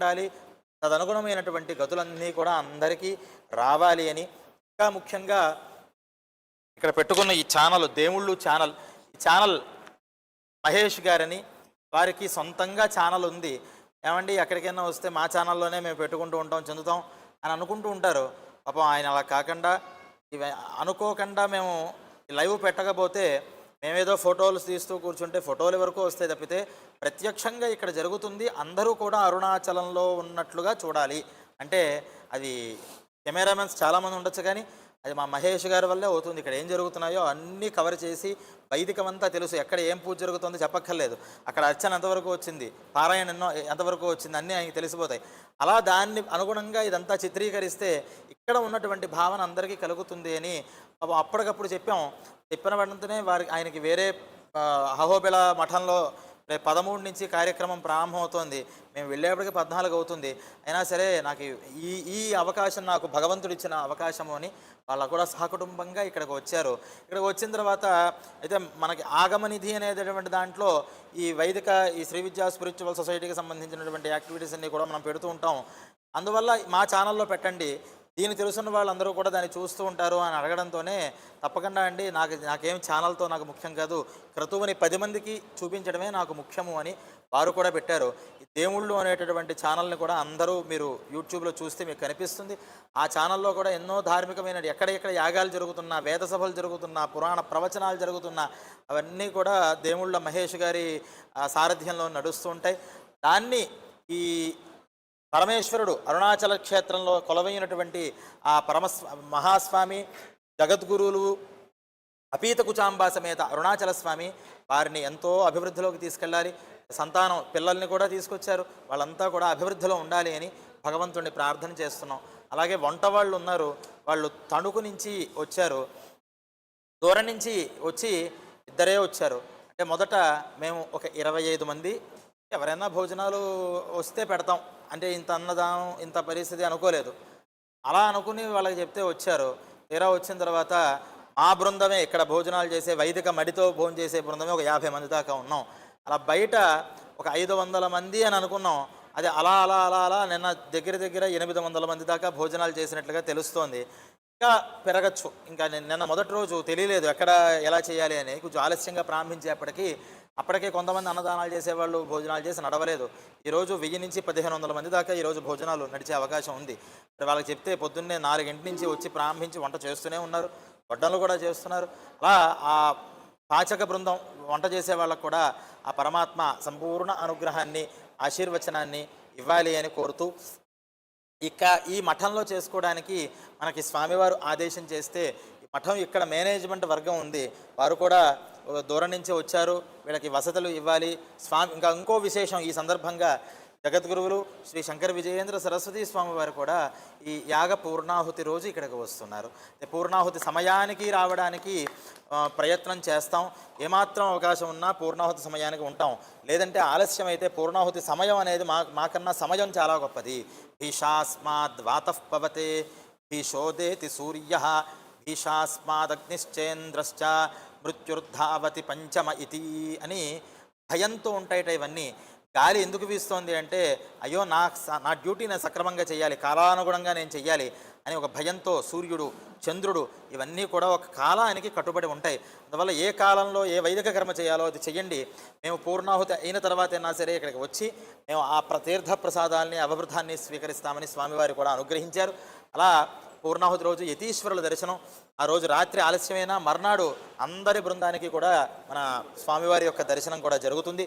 ఉండాలి. తదనుగుణమైనటువంటి గతులన్నీ కూడా అందరికీ రావాలి అని. ఇంకా ముఖ్యంగా ఇక్కడ పెట్టుకున్న ఈ ఛానల్ దేవుళ్ళు ఛానల్ ఈ ఛానల్ మహేష్ గారని వారికి సొంతంగా ఛానల్ ఉంది. ఏమండి ఎక్కడికైనా వస్తే మా ఛానల్లోనే మేము పెట్టుకుంటూ ఉంటాం చెందుతాం అని అనుకుంటూ ఉంటారు. పాపం ఆయన అలా కాకుండా ఇవి అనుకోకుండా మేము ఈ లైవ్ పెట్టకపోతే మేమేదో ఫోటోలు తీస్తూ కూర్చుంటే ఫోటోలు వరకు వస్తాయి తప్పితే ప్రత్యక్షంగా ఇక్కడ జరుగుతుంది. అందరూ కూడా అరుణాచలంలో ఉన్నట్లుగా చూడాలి. అంటే అది కెమెరామెన్స్ చాలామంది ఉండొచ్చు కానీ అది మా మహేష్ గారి వల్లే అవుతుంది. ఇక్కడ ఏం జరుగుతున్నాయో అన్నీ కవర్ చేసి వైదికమంతా తెలుసు. ఎక్కడ ఏం పూజ జరుగుతుందో చెప్పక్కర్లేదు. అక్కడ అర్చన ఎంతవరకు వచ్చింది? పారాయణ ఎన్నో ఎంతవరకు వచ్చింది? అన్నీ ఆయనకి తెలిసిపోతాయి. అలా దాన్ని అనుగుణంగా ఇదంతా చిత్రీకరిస్తే ఇక్కడ ఉన్నటువంటి భావన అందరికీ కలుగుతుంది అని అప్పటికప్పుడు చెప్పాం. చెప్పిన వెంటనే వారికి ఆయనకి వేరే ఆ, అహోబిల మఠంలో రేపు పదమూడు నుంచి కార్యక్రమం ప్రారంభమవుతోంది. మేము వెళ్ళేప్పటికి పద్నాలుగు అవుతుంది. అయినా సరే నాకు ఈ ఈ అవకాశం నాకు భగవంతుడు ఇచ్చిన అవకాశము అని వాళ్ళు కూడా సహకుటుంబంగా ఇక్కడికి వచ్చారు. ఇక్కడికి వచ్చిన తర్వాత అయితే మనకి ఆగమనిధి అనేటటువంటి దాంట్లో ఈ వైదిక ఈ శ్రీ విద్యా స్పిరిచువల్ సొసైటీకి సంబంధించినటువంటి యాక్టివిటీస్ అన్ని కూడా మనం పెడుతూ ఉంటాం. అందువల్ల మా ఛానల్లో పెట్టండి. దీన్ని తెలుసున్న వాళ్ళందరూ కూడా దాన్ని చూస్తూ ఉంటారు అని అడగడంతోనే తప్పకుండా అండి నాకు నాకేం ఛానల్తో నాకు ముఖ్యం కాదు. క్రతువుని పది మందికి చూపించడమే నాకు ముఖ్యము అని వారు కూడా పెట్టారు. ఈ దేవుళ్ళు అనేటటువంటి ఛానల్ని కూడా అందరూ మీరు యూట్యూబ్లో చూస్తే మీకు కనిపిస్తుంది. ఆ ఛానల్లో కూడా ఎన్నో ధార్మికమైన ఎక్కడెక్కడ యాగాలు జరుగుతున్నా వేద సభలు జరుగుతున్నా పురాణ ప్రవచనాలు జరుగుతున్నా అవన్నీ కూడా దేవుళ్ళ మహేష్ గారి ఆ, సారథ్యంలో నడుస్తూ ఉంటాయి. దాన్ని ఈ పరమేశ్వరుడు అరుణాచల క్షేత్రంలో కొలవైనటువంటి ఆ పరమస్వ మహాస్వామి జగద్గురువులు అపీత కుచాంబా సమేత అరుణాచల స్వామి వారిని ఎంతో అభివృద్ధిలోకి తీసుకెళ్ళాలి. సంతానం పిల్లల్ని కూడా తీసుకొచ్చారు. వాళ్ళంతా కూడా అభివృద్ధిలో ఉండాలి అని భగవంతుడిని ప్రార్థన చేస్తున్నాం. అలాగే వంట వాళ్ళు ఉన్నారు. వాళ్ళు తణుకు నుంచి వచ్చారు. దూరం నుంచి వచ్చి ఇద్దరే వచ్చారు. అంటే మొదట మేము ఒక ఇరవై ఐదు మంది ఎవరైనా భోజనాలు వస్తే పెడతాం. అంటే ఇంత అన్నదానం ఇంత పరిస్థితి అనుకోలేదు. అలా అనుకుని వాళ్ళకి చెప్తే వచ్చారు. తీరా వచ్చిన తర్వాత మా బృందమే ఇక్కడ భోజనాలు చేసే వైదిక మడితో భోజనం చేసే బృందమే ఒక యాభై మంది దాకా ఉన్నాం. అలా బయట ఒక ఐదు వందల మంది అని అనుకున్నాం. అది అలా అలా అలా అలా నిన్న దగ్గర దగ్గర ఎనిమిది వందల మంది దాకా భోజనాలు చేసినట్లుగా తెలుస్తోంది. ఇంకా పెరగచ్చు. ఇంకా నిన్న నిన్న మొదటి రోజు తెలియలేదు ఎక్కడ ఎలా చేయాలి అని. కొంచెం ఆలస్యంగా ప్రారంభించేప్పటికీ అప్పటికే కొంతమంది అన్నదానాలు చేసేవాళ్ళు భోజనాలు చేసి నడవలేదు. ఈరోజు వెయ్యి నుంచి పదిహేను వందల మంది దాకా ఈరోజు భోజనాలు నడిచే అవకాశం ఉంది. మరి వాళ్ళకి చెప్తే పొద్దున్నే నాలుగింటి నుంచి వచ్చి ప్రారంభించి వంట చేస్తూనే ఉన్నారు. వడ్డలు కూడా చేస్తున్నారు. అలా ఆ పాచక బృందం వంట చేసే వాళ్ళకు కూడా ఆ పరమాత్మ సంపూర్ణ అనుగ్రహాన్ని ఆశీర్వచనాన్ని ఇవ్వాలి అని కోరుతూ ఇక ఈ మఠంలో చేసుకోవడానికి మనకి స్వామివారు ఆదేశం చేస్తే మఠం ఇక్కడ మేనేజ్మెంట్ వర్గం ఉంది. వారు కూడా దూరం నుంచి వచ్చారు. వీళ్ళకి వసతులు ఇవ్వాలి. స్వామి ఇంకా ఇంకో విశేషం ఈ సందర్భంగా జగద్గురువులు శ్రీ శంకర విజయేంద్ర సరస్వతి స్వామి వారు కూడా ఈ యాగ పూర్ణాహుతి రోజు ఇక్కడికి వస్తున్నారు. పూర్ణాహుతి సమయానికి రావడానికి ప్రయత్నం చేస్తాం. ఏమాత్రం అవకాశం ఉన్నా పూర్ణాహుతి సమయానికి ఉంటాం. లేదంటే ఆలస్యం అయితే పూర్ణాహుతి సమయం అనేది మా మాకన్నా సమయం చాలా గొప్పది. భీషాస్మాద్ వాతః పవతే భీషోదేతి సూర్య ఈశాస్మాదగ్నిశ్చేంద్రశ్చ మృత్యుర్ధావతి పంచమ ఇతి అని భయంతో ఉంటాయట ఇవన్నీ. గాలి ఎందుకు వీస్తోంది అంటే అయ్యో నా స- నా డ్యూటీ నేను సక్రమంగా చేయాలి కాలానుగుణంగా నేను చెయ్యాలి అని ఒక భయంతో సూర్యుడు చంద్రుడు ఇవన్నీ కూడా ఒక కాలానికి కట్టుబడి ఉంటాయి. అందువల్ల ఏ కాలంలో ఏ వైదిక కర్మ చేయాలో అది చెయ్యండి. మేము పూర్ణాహుతి అయిన తర్వాత అయినా సరే ఇక్కడికి వచ్చి మేము ఆ ప్రతీర్థ ప్రసాదాల్ని అవబృద్ధాన్ని స్వీకరిస్తామని స్వామివారు కూడా అనుగ్రహించారు. అలా పూర్ణాహుతి రోజు యతీశ్వరుల దర్శనం. ఆ రోజు రాత్రి ఆలస్యమైన మర్నాడు అందరి బృందానికి కూడా మన స్వామివారి యొక్క దర్శనం కూడా జరుగుతుంది.